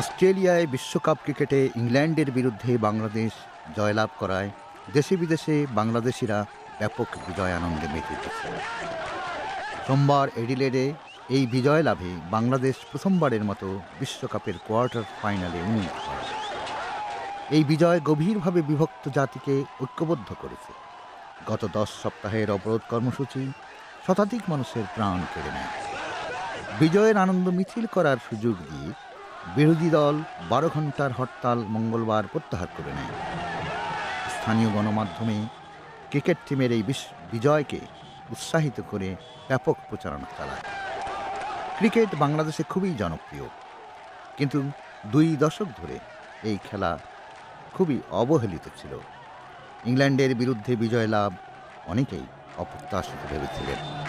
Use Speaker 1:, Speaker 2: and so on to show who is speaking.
Speaker 1: অস্ট্রেলিয়ায় বিশ্বকাপ ক্রিকেটে ইংল্যান্ডের বিরুদ্ধে বাংলাদেশ জয়লাভ করায় দেশে বিদেশে বাংলাদেশিরা ব্যাপক বিজয় আনন্দে মেতে উঠেছে। সোমবার এডিলেডে এই বিজয় লাভে বাংলাদেশ প্রথমবারের মতো বিশ্বকাপের কোয়ার্টার ফাইনালে উন্নীত হয়। এই বিজয় গভীরভাবে বিভক্ত জাতিকে ঐক্যবদ্ধ করেছে। গত দশ সপ্তাহের অবরোধ কর্মসূচি শতাধিক মানুষের প্রাণ কেড়ে নেয়। বিজয়ের আনন্দ মিছিল করার সুযোগ দিয়ে বিরোধী দল বারো ঘণ্টার হরতাল মঙ্গলবার প্রত্যাহার করে নেয়। স্থানীয় গণমাধ্যমে ক্রিকেট টিমের এই বিজয়কে উৎসাহিত করে ব্যাপক প্রচারণা চালায় ক্রিকেট বাংলাদেশে খুবই জনপ্রিয়। কিন্তু দুই দশক ধরে এই খেলা খুবই অবহেলিত ছিল। ইংল্যান্ডের বিরুদ্ধে বিজয় লাভ অনেকেই অপ্রত্যাশিত ভেবেছিলেন।